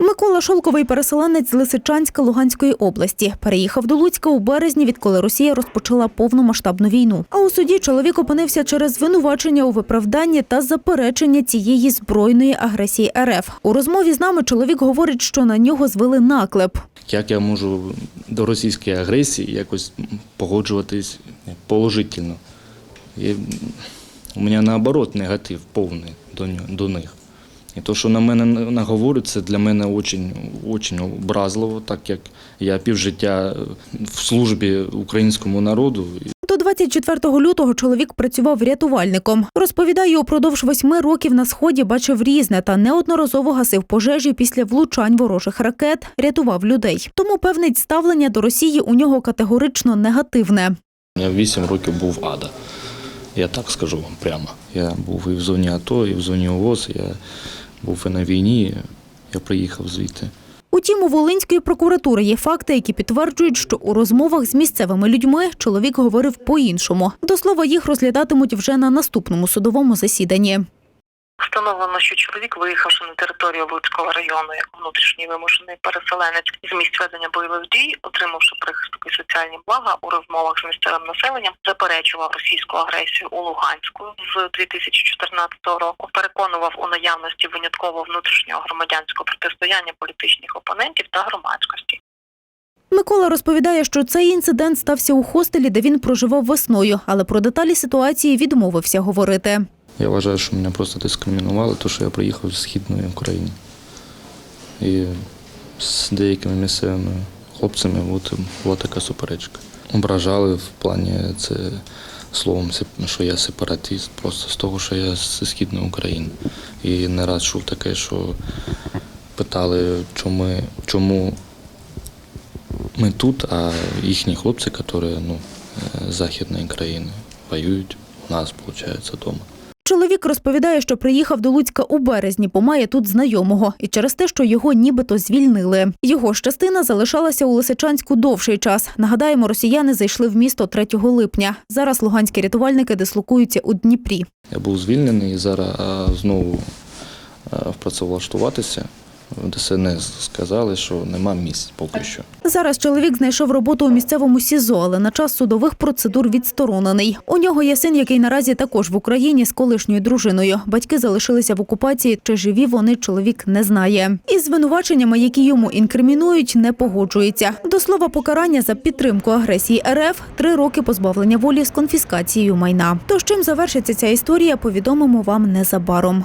Микола Шолковий переселенець з Лисичанська Луганської області. Переїхав до Луцька у березні, відколи Росія розпочала повномасштабну війну. А у суді чоловік опинився через звинувачення у виправданні та заперечення цієї збройної агресії РФ. У розмові з нами чоловік говорить, що на нього звели наклеп. Як я можу до російської агресії якось погоджуватись положительно? У мене наоборот негатив повний до них. І то, що на мене наговорять, це для мене очень, очень образливо, так як я півжиття в службі українському народу. До 24 лютого чоловік працював рятувальником. Розповідає, упродовж восьми років на сході бачив різне та неодноразово гасив пожежі після влучань ворожих ракет, рятував людей. Тому певнить ставлення до Росії у нього категорично негативне. Я вісім років був ада. Я так скажу вам прямо. Я був і в зоні АТО, і в зоні ООС, я був на війні, я приїхав звідти. Утім, у Волинської прокуратури є факти, які підтверджують, що у розмовах з місцевими людьми чоловік говорив по-іншому. До слова, їх розглядатимуть вже на наступному судовому засіданні. Встановлено, що чоловік, виїхавши на територію Луцького району як внутрішній вимушений переселенець з місць ведення бойових дій, отримавши прихисток і соціальні блага у розмовах з місцевим населенням, заперечував російську агресію у Луганську з 2014 року. Переконував у наявності винятково внутрішнього громадянського протистояння політичних опонентів та громадськості. Микола розповідає, що цей інцидент стався у хостелі, де він проживав весною, але про деталі ситуації відмовився говорити. Я вважаю, що мене просто дискримінували, тому що я приїхав з Східної України. І з деякими місцевими хлопцями от, була така суперечка. Ображали в плані це словом, що я сепаратист, просто з того, що я з Східної України. І не раз чув таке, що питали, чому, чому ми тут, а їхні хлопці, які ну, е, з Західної країни, воюють у нас, виходить, вдома. Чоловік розповідає, що приїхав до Луцька у березні, бо має тут знайомого, і через те, що його нібито звільнили. Його ж частина залишалася у Лисичанську довший час. Нагадаємо, росіяни зайшли в місто 3 липня. Зараз луганські рятувальники дислокуються у Дніпрі. Я був звільнений і зараз знову працевлаштуватися. ДСНС сказали, що нема місць поки що. Зараз чоловік знайшов роботу у місцевому СІЗО, але на час судових процедур відсторонений. У нього є син, який наразі також в Україні з колишньою дружиною. Батьки залишилися в окупації. Чи живі вони чоловік не знає. Із звинуваченнями, які йому інкримінують, не погоджується. До слова, покарання за підтримку агресії РФ три роки позбавлення волі з конфіскацією майна. Тож чим завершиться ця історія, повідомимо вам незабаром.